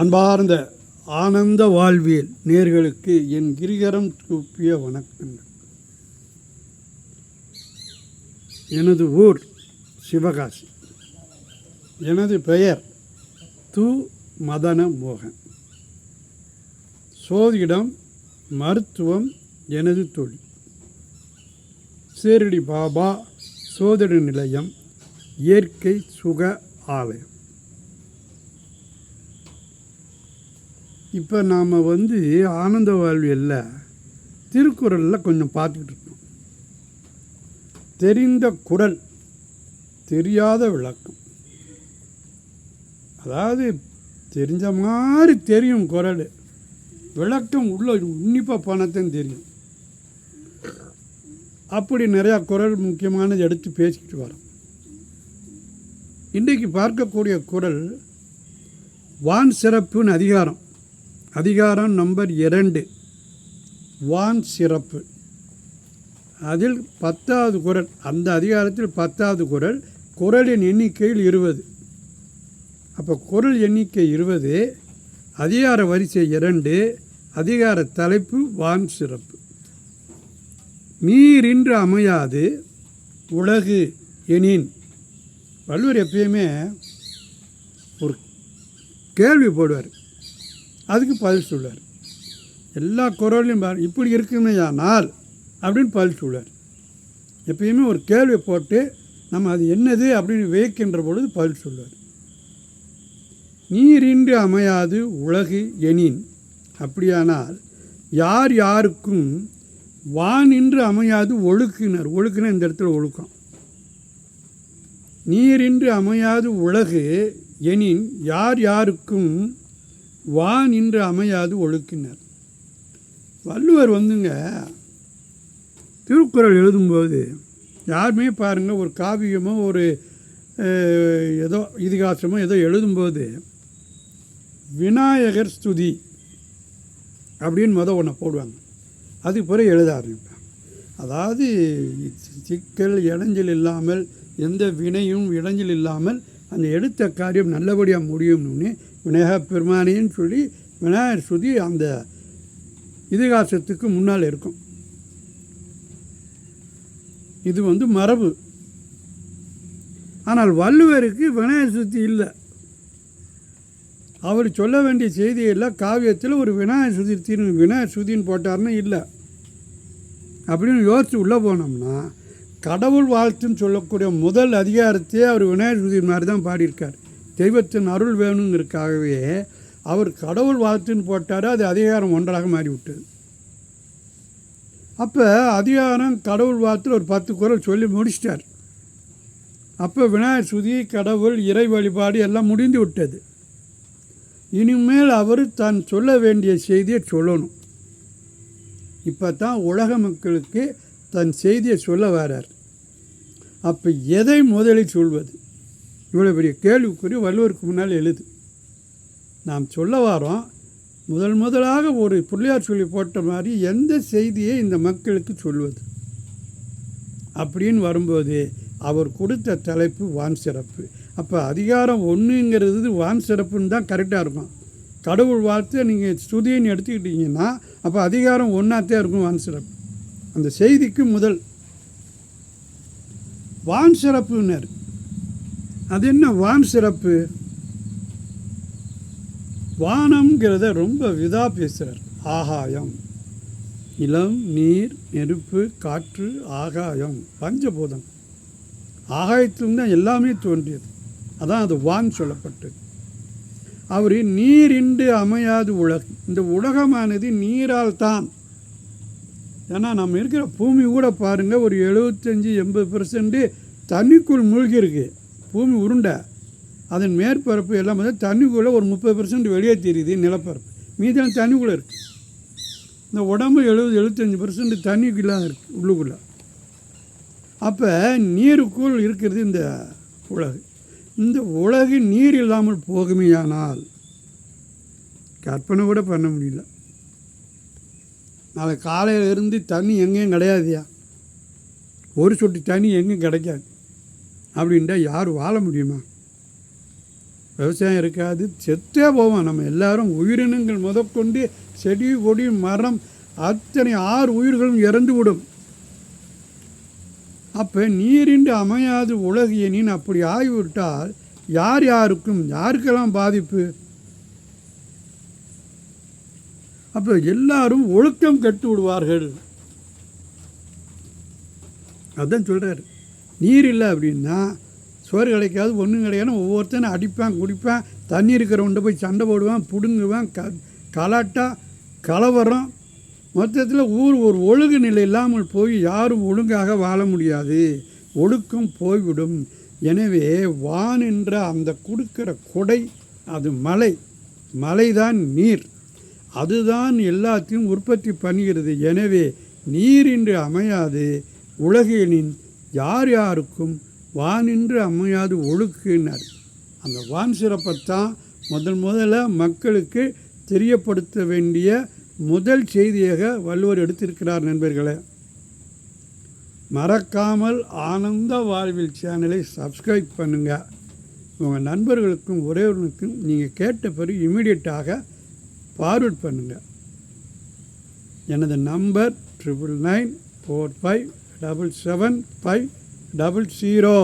அன்பார்ந்த ஆனந்த வாழ்வியல் நேர்களுக்கு என் கிரிகரம் தூப்பிய வணக்கங்கள். எனது ஊர் சிவகாசி. எனது பெயர் து மதன மோகன் சோதிடம் மருத்துவம் எனது தொழில். சேரடி பாபா சோதனை நிலையம் இயற்கை சுக ஆலயம். இப்போ நாம் வந்து ஆனந்த வாழ்வியல்ல திருக்குறளில் கொஞ்சம் பார்த்துக்கிட்டு இருக்கோம். தெரிந்த குரல் தெரியாத விளக்கம். அதாவது தெரிஞ்ச மாதிரி தெரியும் குரல். விளக்கம் உள்ள உன்னிப்பாக பணத்தையும் தெரியும். அப்படி நிறையா குரல் முக்கியமானது எடுத்து பேசிக்கிட்டு வரோம். இன்றைக்கு பார்க்கக்கூடிய குரல் வான் சிறப்புன்னு அதிகாரம். அதிகாரம் நம்பர் இரண்டு. வான் சிறப்பு. அதில் பத்தாவது குரல் அந்த அதிகாரத்தில் பத்தாவது குரல் குரலின் எண்ணிக்கையில் இருபது. அப்போ குரல் எண்ணிக்கை இருபது அதிகார வரிசை இரண்டு அதிகார தலைப்பு வான் சிறப்பு. நீரின்று அமையாது உலகு எனின். வள்ளுவர் எப்பயுமே ஒரு கேள்வி போடுவார் அதுக்கு பதில் சொல்லுவார் எல்லா குரலையும் பாரு இப்படி இருக்குமையானால் அப்படின்னு பதில் சொல்லுவார் எப்பயுமே ஒரு கேள்வி போட்டு நம்ம அது என்னது அப்படின்னு வியக்கின்ற பொழுது பதில் சொல்லுவார் நீரின்றி அமையாது உலகு எனின் அப்படியானால் யார் யாருக்கும் வானின்று அமையாது ஒழுக்கினர். ஒழுக்குனர் இந்த இடத்துல ஒழுக்கம். நீரின்றி அமையாது உலகு எனின் யார் யாருக்கும் வான் நின்று அமையாது ஒழுக்கினர். வள்ளுவர் வந்துங்க திருக்குறள் எழுதும்போது யாருமே பாருங்கள் ஒரு காவியமோ ஒரு ஏதோ இதிகாசமோ ஏதோ எழுதும்போது விநாயகர் ஸ்துதி அப்படின்னு மொதல் ஒன்று போடுவாங்க. அதுக்கு பிறகு எழுத ஆரம்பிப்பாங்க. அதாவது சிக்கல் இடைஞ்சல் இல்லாமல் எந்த வினையும் இடைஞ்சல் இல்லாமல் அந்த எடுத்த காரியம் நல்லபடியாக முடியும்னு விநாயக பெருமானின்னு சொல்லி விநாயகர் ஸ்ருதி அந்த இதிகாசத்துக்கு முன்னால் இருக்கும். இது வந்து மரபு. ஆனால் வள்ளுவருக்கு விநாயகர் சுத்தி இல்லை. அவர் சொல்ல வேண்டிய செய்தியெல்லாம் காவியத்தில் ஒரு விநாயகர் சுதிர்த்தின்னு விநாயகர் சுதின்னு போட்டார்னு இல்லை. அப்படின்னு யோசித்து உள்ளே போனோம்னா கடவுள் வாழ்த்துன்னு சொல்லக்கூடிய முதல் அதிகாரத்தையே அவர் விநாயகர் சுதி மாதிரி தான் பாடியிருக்கார். தெய்வத்தின் அருள் வேணுங்கிறதுக்காகவே அவர் கடவுள் வாழ்த்துன்னு போட்டார் அது அதிகாரம் ஒன்றாக மாறிவிட்டது. அப்போ அதிகாரம் கடவுள் வாழ்த்துல ஒரு பத்து குரல் சொல்லி முடிச்சிட்டார். அப்போ விநாயகர் சுதி கடவுள் இறை வழிபாடு எல்லாம் முடிந்து விட்டது. இனிமேல் அவர் தான் சொல்ல வேண்டிய செய்தியை சொல்லணும். இப்போ தான் உலக மக்களுக்கு தன் செய்தியை சொல்ல வரார். அப்போ எதை முதலில் சொல்வது? இவ்வளோ பெரிய கேள்விக்குறி வள்ளுவருக்கு முன்னால் எழுது. நாம் சொல்ல வாரோம் முதல் முதலாக ஒரு பிள்ளையார் சொல்லி போட்ட மாதிரி எந்த செய்தியை இந்த மக்களுக்கு சொல்வது? அப்படின்னு வரும்போது அவர் கொடுத்த தலைப்பு வான் சிறப்பு. அப்போ அதிகாரம் ஒன்றுங்கிறது வான் சிறப்புன்னு தான் கரெக்டாக இருக்கும். கடவுள் வாழ்த்து நீங்கள் ஸ்துதின்னு எடுத்துக்கிட்டீங்கன்னா அப்போ அதிகாரம் ஒன்றாத்தே இருக்கும் வான் சிறப்பு. அந்த செய்திக்கு முதல். வான் சிறப்புனர் அது என்ன வான் சிறப்பு? வானம்ங்கிறத ரொம்ப விதா பேசுகிறார் ஆகாயம். இளம் நீர் நெருப்பு காற்று ஆகாயம். பஞ்சபூதம். ஆகாயத்திலிருந்து தான் எல்லாமே தோன்றியது. அதான் அது வான் சொல்லப்பட்டு. அவர் நீரின்றி அமையாது உலகம் இந்த உலகமானது நீரால் தான். ஏன்னா நம்ம இருக்கிற பூமி கூட பாருங்கள் ஒரு எழுபத்தஞ்சி எண்பது பர்சன்ட்டு தண்ணிக்குள் மூழ்கியிருக்கு. பூமி உருண்டை அதன் மேற்பரப்பு எல்லாம் வந்து தண்ணிக்குள்ளே ஒரு முப்பது பெர்சன்ட் வெளியே தெரியுது நிலப்பரப்பு. மீதம் தண்ணிக்குள்ளே இருக்குது இந்த உடம்பு எழுபது எழுபத்தஞ்சி பர்சன்ட் தண்ணிக்குள்ளே இருக்குது உள்ளுக்குள்ளே. அப்போ நீருக்குள் இருக்கிறது இந்த உலகு. இந்த உலகு நீர் இல்லாமல் போகுமையானால் கற்பனை கூட பண்ண முடியல. நாளை காலையில் இருந்து தண்ணி எங்கேயும் கிடையாதுயா? ஒரு சொட்டு தண்ணி எங்கேயும் கிடைக்காது. அப்படின்ட்டா யார் வாழ முடியுமா? விவசாயம் இருக்காது செத்தே போவோம். நம்ம எல்லாரும் உயிரினங்கள் முதற்கொண்டு செடி கொடி மரம் அத்தனை ஆறு உயிர்களும் இறந்து விடும். அப்போ நீரின்றி அமையாது உலகியனின் அப்படி ஆகிவிட்டால் யார் யாருக்கும் யாருக்கெல்லாம் பாதிப்பு? அப்போ எல்லாரும் ஒழுக்கம் கெட்டு விடுவார்கள். அதான் சொல்கிறாரு நீர் இல்லை அப்படின்னா சோறு கிடைக்காது ஒன்றும் கிடையாது ஒவ்வொருத்தனும் அடிப்பேன் குடிப்பேன். தண்ணி இருக்கிறவன்ட்ட போய் சண்டை போடுவேன் பிடுங்குவேன் க கலாட்டா கலவரம். மொத்தத்தில் ஊர் ஒரு ஒழுங்கு நிலை இல்லாமல் போய் யாரும் ஒழுங்காக வாழ முடியாது. ஒழுக்கம் போய்விடும். எனவே வான் என்ற அந்த கொடுக்கிற கொடை அது மலை. மலைதான் நீர். அதுதான் எல்லாத்தையும் உற்பத்தி பண்ணுகிறது. எனவே நீர் இன்று அமையாது. உலகினின் யார் யாருக்கும் வானின்று அமையாது ஒழுக்குனர் அந்த வான் சிறப்பைத்தான் முதல் முதல்ல மக்களுக்கு தெரியப்படுத்த வேண்டிய முதல் செய்தியாக வள்ளுவர் எடுத்திருக்கிறார் நண்பர்களே. மறக்காமல் ஆனந்த வாழ்வில் சேனலை சப்ஸ்கிரைப் பண்ணுங்கள் உங்கள் நண்பர்களுக்கும் உறவினருக்கும் நீங்கள் கேட்ட பிறகு இமீடியட்டாக ஃபார்வர்ட் பண்ணுங்கள் எனது number triple nine four five double seven five double zero